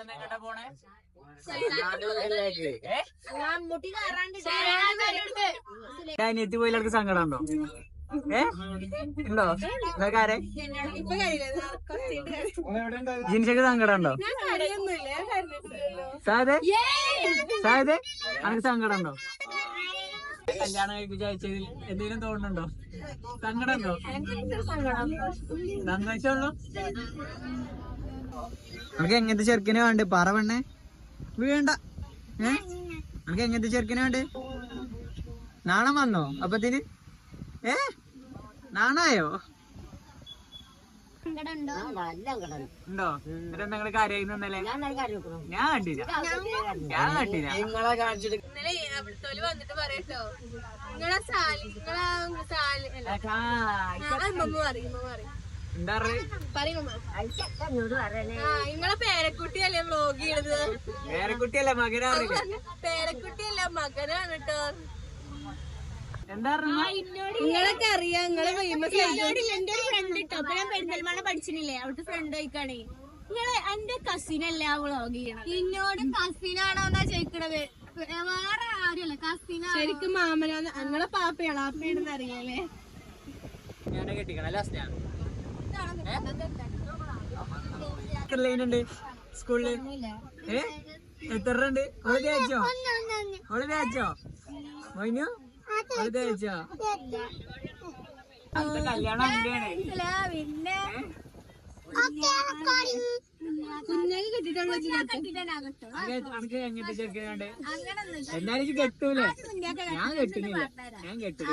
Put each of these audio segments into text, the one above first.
നമ്മളിന്ന് എങ്ങോട്ടാ പോണേ? അനിയത്തി സങ്കടം ഉണ്ടോ? ഏ? ഉണ്ടോ? നിങ്ങൾക്കാരെ ജിൻഷക്ക് സങ്കടം ഉണ്ടോ? സാധേ സാധേ അനക്ക് സങ്കടം ഉണ്ടോ? കല്യാണം കഴിപ്പിച്ച അയച്ചതിൽ എന്തെങ്കിലും തോന്നുന്നുണ്ടോ? സങ്കടം ഉണ്ടോ? സന്തോഷമുള്ളൂ നമുക്ക് എങ്ങനത്തെ ചെറുക്കിനെ വേണ്ട? പറ പെണ്ണേ. വീണ്ട. ഏ? നമുക്ക് എങ്ങനത്തെ ചെറുക്കിനെ വേണ്ട? നാണം വന്നോ അപ്പത്തിന്? ഏ? നാണായോ? ഉണ്ടോ? എന്നിട്ട് നിങ്ങൾ കാര്യമായി നിന്നല്ലേ? ഞാൻ കണ്ടില്ല. ഞാൻ കണ്ടില്ല. നിങ്ങളെ കാണിച്ചിട്ട് ഇന്നലെ വന്നിട്ട് പറയട്ടോ. നിങ്ങളെ സാലി നിങ്ങളെ സാലി അല്ല. പറയും പറയും. എന്താ പറയും? അമ്മ. ആ നിങ്ങളെ പേരക്കുട്ടിയല്ലേ വ്ലോഗ് ചെയ്യണത്? പേരക്കുട്ടിയല്ല മകനാണ് പേരക്കുട്ടിയല്ല മകനാണ് കേട്ടോ എന്താ നിങ്ങളൊക്കെ അറിയാം നിങ്ങളെ ഫേമസ് എന്റെ ഒരു ഫ്രണ്ട് ഇട്ടോ അപ്പൊ ഞാൻ പെരിന്തൽമണ്ണ പഠിച്ചിട്ടില്ലേ? അവിടുത്തെ ഫ്രണ്ട് ആയിക്കാണേ നിങ്ങൾ എന്റെ കസിൻ അല്ലേ ആ വ്ളോഗ് ചെയ്യണം എന്നോട് കസിനാണോ എന്നാ ചോദിക്കണത്. വേറെ ആരുമല്ല. കസിനാ ശരിക്കും മാമനാണ് നിങ്ങളെ പാപ്പയാണോ? പാപ്പയാണെന്ന് അറിയാലേ ഞാൻ കെട്ടിക്കണം. ലാസ്റ്റ് ഞാൻ സ്കൂളിൽ? ഏ? എത്ര ഉണ്ട് ഓൾ തേച്ചോ? ഓൾ തേച്ചോ? മൈനു ഓൾ തേച്ചോ? കല്യാണം പിന്നെ എന്നാലും കെട്ടൂലേ? ഞാൻ കെട്ടുന്നില്ല ഞാൻ കെട്ടില്ല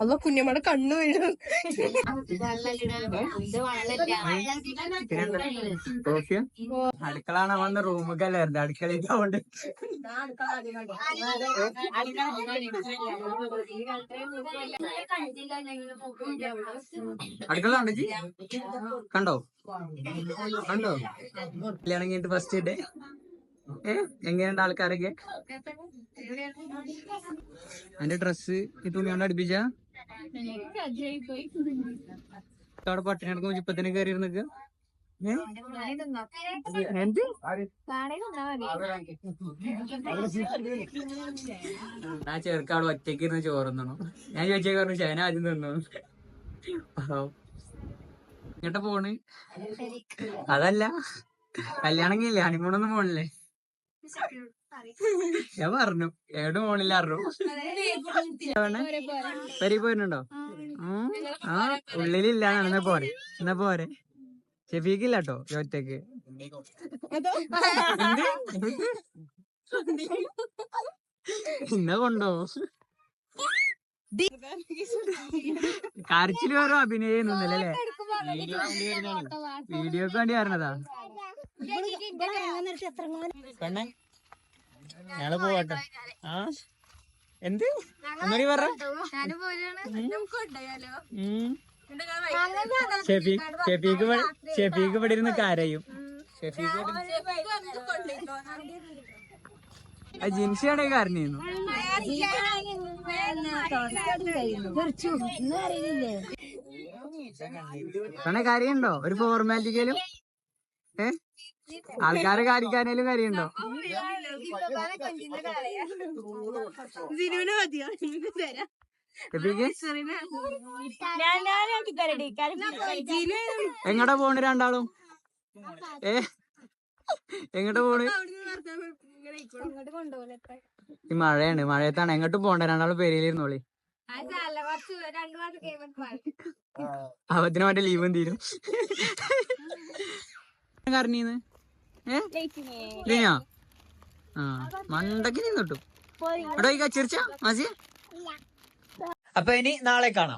അപ്പൊ കുഞ്ഞമ്മയുടെ കണ്ണു വീഴും. അടുക്കളാണ് വന്ന റൂമൊക്കെ അടുക്കളയ്ക്ക് ആവണ്ട് അടുക്കള കണ്ടോ ജി? കണ്ടോ? കണ്ടോ? കല്യാണം കഴിഞ്ഞിട്ട് ഫസ്റ്റ് ഡേ ഏ? എങ്ങനെയുണ്ട് ആൾക്കാരൊക്കെ? എന്റെ ഡ്രസ് ഈ തുണി കൊണ്ട് അടുപ്പിച്ച? അവിടെ പട്ടിണി എടുക്കുമ്പോ ഇപ്പൊ തന്നെ കയറി ഇരുന്നൊക്കെ എന്ത്? ആ അവിടെ ഒറ്റയ്ക്ക് ഇരുന്ന് ചോറുന്നു ഞാൻ ചോദിച്ചേ പറഞ്ഞു ശേന ആദ്യം തിന്നു? ഇങ്ങോട്ട് പോണ്. അതല്ല. കല്യാണം കഴിഞ്ഞില്ലേ? ഹണിമൂണൊന്നും പോണില്ലേ? ഞാൻ പറഞ്ഞു. എവിടെ ഫോണില്ല അറിഞ്ഞു. പെരി പോയിട്ടുണ്ടോ? ആ ഉള്ളിലില്ല. എന്നാ പോരെ? എന്നാ പോരെ? ഷെഫീക്കില്ല കേട്ടോ ഒറ്റയ്ക്ക്? ഇന്ന കൊണ്ടോ? കരച്ചിൽ വേറെ അഭിനയൊന്നുമില്ലല്ലേ വീഡിയോക്ക് വേണ്ടി വരണതാ പെണ്ണെ ഞങ്ങൾ പോവാട്ടോ ആ? എന്ത്? ഒന്നുകൂടി പറ. ഇവിടെ- ഇരുന്ന് കരയും. ആ ജിൻസിയാണെ കരഞ്ഞിരുന്നു? പെണ്ണെ കരയുണ്ടോ ഒരു ഫോർമാലിറ്റിക്കലും ആൾക്കാരെ കാണിക്കാനേലും കാര്യമുണ്ടോ എങ്ങടാ പോണ് രണ്ടാളും? ഏ? എങ്ങട്ട് പോണ്? ഈ മഴയാണ്. മഴയത്താണ്. എങ്ങോട്ടും പോണ്ട. രണ്ടാളും പെരയിലിരുന്നോളി കഴിയുമ്പോ അവത്തിന് മറ്റേ ലീവും തീരും. കരഞ്ഞീന്ന്? ഏ? ആ മണ്ടക്ക് കിട്ടും. ഈ ചിരിച്ച മാസി അപ്പൊ ഇനി നാളെ കാണാം.